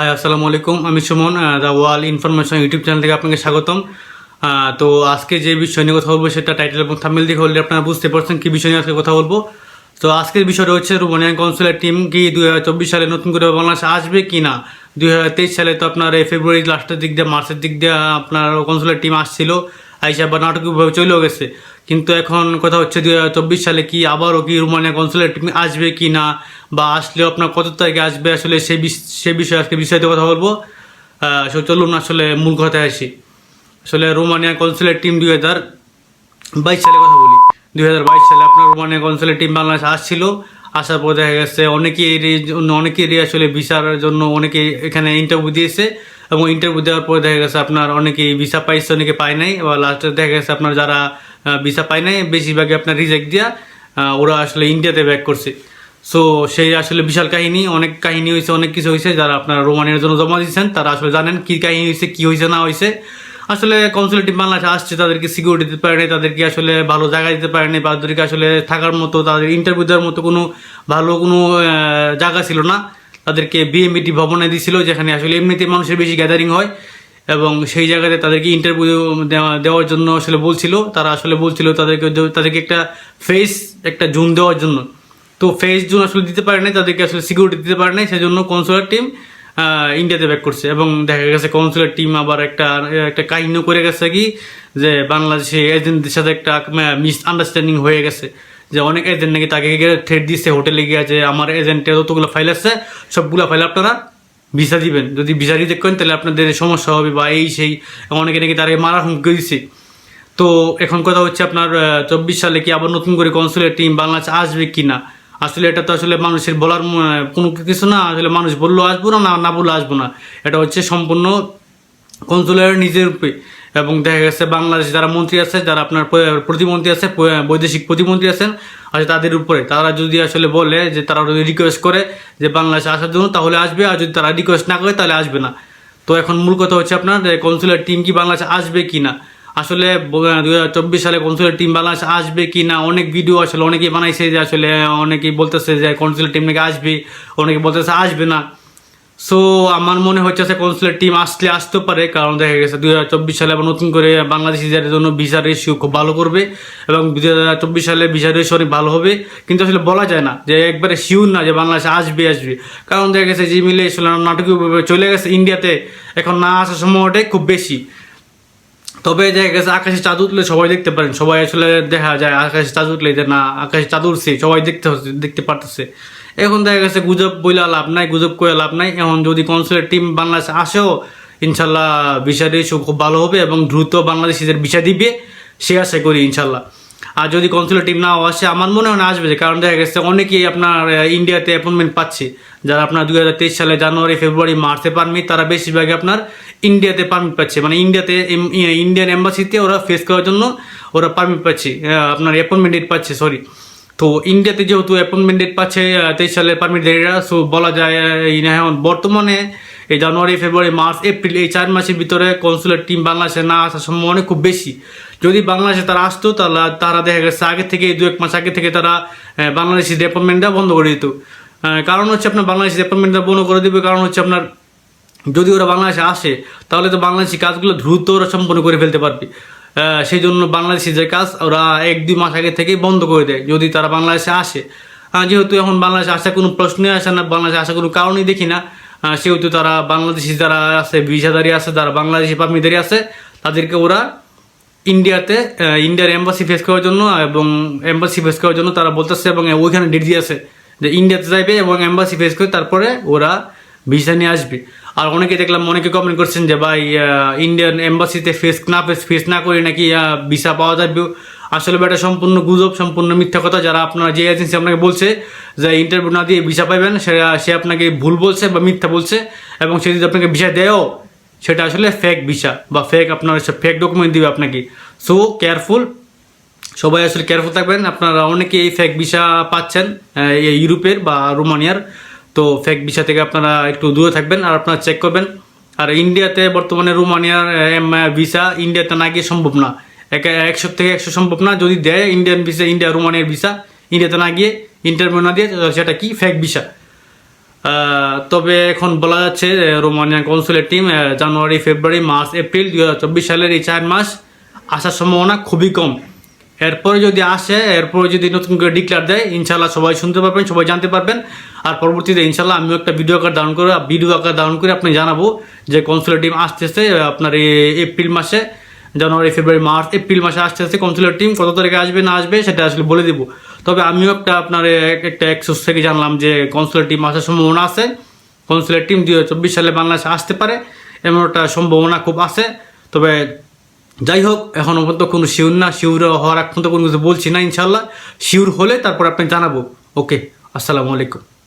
High আসসালামু আলাইকুম। আমি Suman the wall information YouTube channel থেকে আপনাকে স্বাগতম। তো আজকে যে বিষয় নিয়ে কথা বলব সেটা টাইটেল এবং থামিল দেখে হলে আপনারা বুঝতে পারছেন কী বিষয় নিয়ে আজকে কথা বলব। তো আজকের বিষয়টা হচ্ছে রুমানিয়ান কাউন্সিলের টিম কি দুই হাজার চব্বিশ সালে নতুন করে বাংলাদেশ আসবে কি না? দুই হাজার তেইশ সালে তো আপনার ফেব্রুয়ারি লাস্টের দিক দিয়ে মার্চের দিক দিয়ে আপনার কাউন্সিলের টিম আসছিল। আইসা বা নাটকীয়ভাবে চলেও গেছে। কিন্তু এখন কথা হচ্ছে দু চব্বিশ সালে কি আবারও কি রোমানিয়া কনসুলের টিম আসবে কি না? বা আসলেও আপনার কত তারিখে আসবে? আসলে সেই সেই বিষয়ে আজকে বিস্তারিত কথা বলব। so চলুন আসলে মূল কথায় আসি। আসলে রোমানিয়া কনসুলের টিম দুই হাজার বাইশ সালে কথা বলি। দুই হাজার বাইশ সালে আপনার রোমানিয়া কনসুলের টিম বাংলাদেশে আসছিল। আসার পর দেখা গেছে অনেকেরই জন্য অনেকেরই আসলে ভিসার জন্য অনেকে এখানে ইন্টারভিউ দিয়েছে এবং ইন্টারভিউ দেওয়ার পরে দেখা গেছে আপনার অনেকেই ভিসা পাইছে, অনেকে পায় নাই। বা লাস্টে দেখা গেছে আপনার যারা ভিসা পায় নাই, বেশিরভাগই আপনার রিজেক্ট দিয়া ওরা আসলে ইন্ডিয়াতে ব্যাক করছে। সো সেই আসলে বিশাল কাহিনী, অনেক কাহিনী হয়েছে অনেক কিছু হয়েছে যারা আপনারা রোমানিয়ার জন্য জমা দিয়েছেন, তারা আসলে জানেন কী কাহিনী হয়েছে কী হয়েছে না হয়েছে আসলে কনসুলেটিভ বাংলাদেশে আসছে, তাদেরকে সিকিউরিটি দিতে পারেনি, তাদেরকে আসলে ভালো জায়গা দিতে পারেনি বা তাদেরকে আসলে থাকার মতো, তাদের ইন্টারভিউ দেওয়ার মতো কোনো ভালো কোনো জায়গা ছিল না। তাদেরকে বিএমবিটি ভবনে দিয়েছিল যেখানে আসলে এমনিতে মানুষের বেশি গ্যাদারিং হয় এবং সেই জায়গাতে তাদেরকে ইন্টারভিউ দেওয়া, দেওয়ার জন্য আসলে বলছিল। তারা আসলে বলছিল তাদেরকে তাদেরকে একটা ফেস একটা জুন দেওয়ার জন্য। তো ফেস জুন আসলে দিতে পারে নাই তাদেরকে আসলে সিকিউরিটি দিতে পারে নাই সেজন্য কনসুলার টিম ইন্ডিয়াতে ব্যাক করছে এবং দেখা গেছে কনসুলার টিম আবার একটা একটা কাহিনীও করে গেছে কি, যে বাংলাদেশে এজেন্টদের সাথে একটা মিস আন্ডারস্ট্যান্ডিং হয়ে গেছে। যে অনেক এজেন্ট নাকি তাকে গিয়ে থ্রেড দিচ্ছে হোটেলে গিয়ে যে আমার এজেন্টের যতগুলো ফাইল আছে, সবগুলো ফাইল আপনারা ভিসা দিবেন। যদি ভিসা রিজেক্ট করেন, তাহলে আপনাদের সমস্যা হবে বা এই সেই, অনেকে নাকি তারা মারা হুমকি দিচ্ছে তো এখন কথা হচ্ছে আপনার চব্বিশ সালে কি আবার নতুন করে কনসুলেট টিম বাংলাদেশে আসবে কি না আসলে এটা তো আসলে মানুষের বলার কোনো কিছু না। আসলে মানুষ বললেও আসব না, না- বললেও আসব না। এটা হচ্ছে সম্পূর্ণ কনসুলের নিজের এবং দেখা গেছে বাংলাদেশে যারা মন্ত্রী আছে, যারা আপনার প্রতিমন্ত্রী আছে বৈদেশিক প্রতিমন্ত্রী আছেন আর তাদের উপরে। তারা যদি আসলে বলে যে তারা যদি রিকোয়েস্ট করে যে বাংলাদেশে আসার জন্য, তাহলে আসবে। আর যদি তারা রিকোয়েস্ট না করে, তাহলে আসবে না। তো এখন মূল কথা হচ্ছে আপনার কনসুলার টিম কি বাংলাদেশে আসবে কি না? আসলে দু হাজার চব্বিশ সালে কনসুলার টিম বাংলাদেশে আসবে কি না, অনেক ভিডিও আসলে অনেকেই বানাইছে যে আসলে, অনেকেই বলতেছে যে কনসুলার টিম নাকি আসবে, অনেকে বলতেছে আসবে না। সো আমার মনে হচ্ছে সে কনসুলার টিম আসলে আসতে পারে, কারণ দেখা গেছে দুই হাজার চব্বিশ সালে আবার নতুন করে বাংলাদেশিদের জন্য ভিসা রেশিও খুব ভালো করবে, এবং দু হাজার চব্বিশ সালে ভিসা রেশিও অনেক ভালো হবে। কিন্তু আসলে বলা যায় না যে একবারে শিওর না যে বাংলাদেশে আসবে আসবে। কারণ দেখা গেছে যে মিলে নাটকীয়ভাবে চলে গেছে ইন্ডিয়াতে এখন না আসার সময়টাই খুব বেশি। তবে দেখা গেছে আকাশে চাঁদ উঠলে সবাই দেখতে পারেন, সবাই আসলে দেখা যায় আকাশে চাঁদ উঠলে যে না, আকাশে চাঁদ উঠছে, সবাই দেখতে হচ্ছে, দেখতে পারতেছে। এখন দেখা গেছে গুজব বইলা লাভ নাই, গুজব করে লাভ নাই। এখন যদি কনসুলের টিম বাংলাদেশে আসেও, ইনশাল্লাহ ভিসা রেশিও খুব ভালো হবে এবং দ্রুত বাংলাদেশিদের ভিসা দিবে, সে আশা করি ইনশাল্লাহ। আর যদি কনসুলের টিম নাও আসে, আমার মনে হয় না আসবে, কারণ দেখা গেছে অনেকেই আপনার ইন্ডিয়াতে অ্যাপয়েন্টমেন্ট পাচ্ছে। যারা আপনার দুই হাজার তেইশ সালে জানুয়ারি, ফেব্রুয়ারি, মার্চে পারমিট তারা বেশিরভাগই আপনার ইন্ডিয়াতে পারমিট পাচ্ছে। মানে ইন্ডিয়াতে ইন্ডিয়ান এম্বাসিতে ওরা ফেস করার জন্য ওরা পারমিট পাচ্ছে। আপনার অ্যাপয়েন্টমেন্ট ডেট পাচ্ছে সরি তো ইন্ডিয়াতে যেহেতু অ্যাপয়েন্টমেন্ট ডেট পাচ্ছে তেইশ সালের পারমিট দেরিরা সো বলা যায় এখন বর্তমানে এই জানুয়ারি, ফেব্রুয়ারি, মার্চ, এপ্রিল এই চার মাসের ভিতরে কনসুলেট টিম বাংলাদেশে না আসার সম্ভাবনা খুব বেশি। যদি বাংলাদেশে তারা আসতো, তাহলে তারা দেখা গেছে আগে থেকে দু এক মাস আগে থেকে তারা বাংলাদেশি অ্যাপয়েন্টমেন্টটা বন্ধ করে দিত। কারণ হচ্ছে আপনার বাংলাদেশি অ্যাপয়েন্টমেন্টটা বন্ধ করে দেবে, কারণ হচ্ছে আপনার যদি ওরা বাংলাদেশে আসে, তাহলে তো বাংলাদেশি কাজগুলো দ্রুত ওরা সম্পন্ন করে ফেলতে পারবে। সেই জন্য বাংলাদেশি যে কাজ, ওরা এক দুই মাস আগে থেকেই বন্ধ করে দেয়, যদি তারা বাংলাদেশে আসে। যেহেতু এখন বাংলাদেশে আসার কোনো প্রশ্নই আসে না, বাংলাদেশে আসার কোনো কারণই দেখি না। সেহেতু তারা বাংলাদেশি যারা আছে, ভিসাদারি আছে, যারা বাংলাদেশি পারমিদারি আছে, তাদেরকে ওরা ইন্ডিয়াতে ইন্ডিয়ার এম্বাসি ফেস করার জন্য এবং এম্বাসি ফেস করার জন্য তারা বলতেছে এবং ওইখানে ডেট দিয়েছে। যে ইন্ডিয়াতে যাইবে এবং এম্বাসি ফেস করে তারপরে ওরা ভিসা নিয়ে আসবে। আর অনেকে দেখলাম, অনেকে কমেন্ট করছেন যে ভাই ইন্ডিয়ান এম্বাসিতে ফেস না ফেস ফেস না করে নাকি ভিসা পাওয়া যাবে। আসলে এটা সম্পূর্ণ গুজব, সম্পূর্ণ মিথ্যা কথা। যারা আপনার, যে এজেন্সি আপনাকে বলছে যে ইন্টারভিউ না দিয়ে ভিসা পাবেন সে সে আপনাকে ভুল বলছে বা মিথ্যা বলছে এবং সে যদি আপনাকে ভিসা দেয়ও, সেটা আসলে ফেক ভিসা বা ফেক আপনার ফেক ডকুমেন্ট দিবে আপনাকে। সো কেয়ারফুল সবাই আসলে কেয়ারফুল থাকবেন। আপনারা অনেকে এই ফেক ভিসা পাচ্ছেন ইউরোপের বা রোমানিয়ার। তো ফেক ভিসা থেকে আপনারা একটু দূরে থাকবেন আর আপনারা চেক করবেন। আর ইন্ডিয়াতে বর্তমানে রোমানিয়ার ভিসা ইন্ডিয়াতে না গিয়ে সম্ভব না। একে, একশো থেকে একশো সম্ভব না। যদি দেয় ইন্ডিয়ান ভিসা ইন্ডিয়া রোমানিয়ার ভিসা ইন্ডিয়াতে না গিয়ে ইন্টারভিউ না দিয়ে সেটা কি? ফেক ভিসা তবে এখন বলা যাচ্ছে Romanian consulate team January, February, March, April দু হাজার চব্বিশ সালের এই চার মাস আসার সম্ভাবনা খুবই কম। এরপরে যদি আসে, এরপরে যদি নতুন করে ডিক্লেয়ার দেয় ইনশাল্লাহ সবাই শুনতে পারবেন, সবাই জানতে পারবেন। আর পরবর্তীতে ইনশাল্লাহ আমিও একটা ভিডিও আকার ডাউন করে ভিডিও আকার ডাউন করে আপনি জানাব যে কনসুলেট টিম আসতেছে আপনার এই এপ্রিল মাসে, জানুয়ারি ফেব্রুয়ারি মার্চ এপ্রিল মাসে আসতে আসতে কনসুলেট টিম কত তারিখে আসবে, না আসবে, সেটা আসলে বলে দেবো। তবে আমিও একটা আপনার এক- একটা এক্সোস থেকে জানলাম যে কনসুলেট টিম আসার সম্ভাবনা আছে। কনসুলেট টিম দুই হাজার চব্বিশ সালে বাংলাদেশে আসতে পারে এমন একটা সম্ভাবনা খুব আছে। তবে যাই হোক এখন পর্যন্ত কোনো শিউর না শিওর হওয়ার এখন তো কোনো কিছু বলছি না ইনশাল্লাহ শিউর হলে তারপর আপনাকে জানাব। ওকে, আসসালামু আলাইকুম।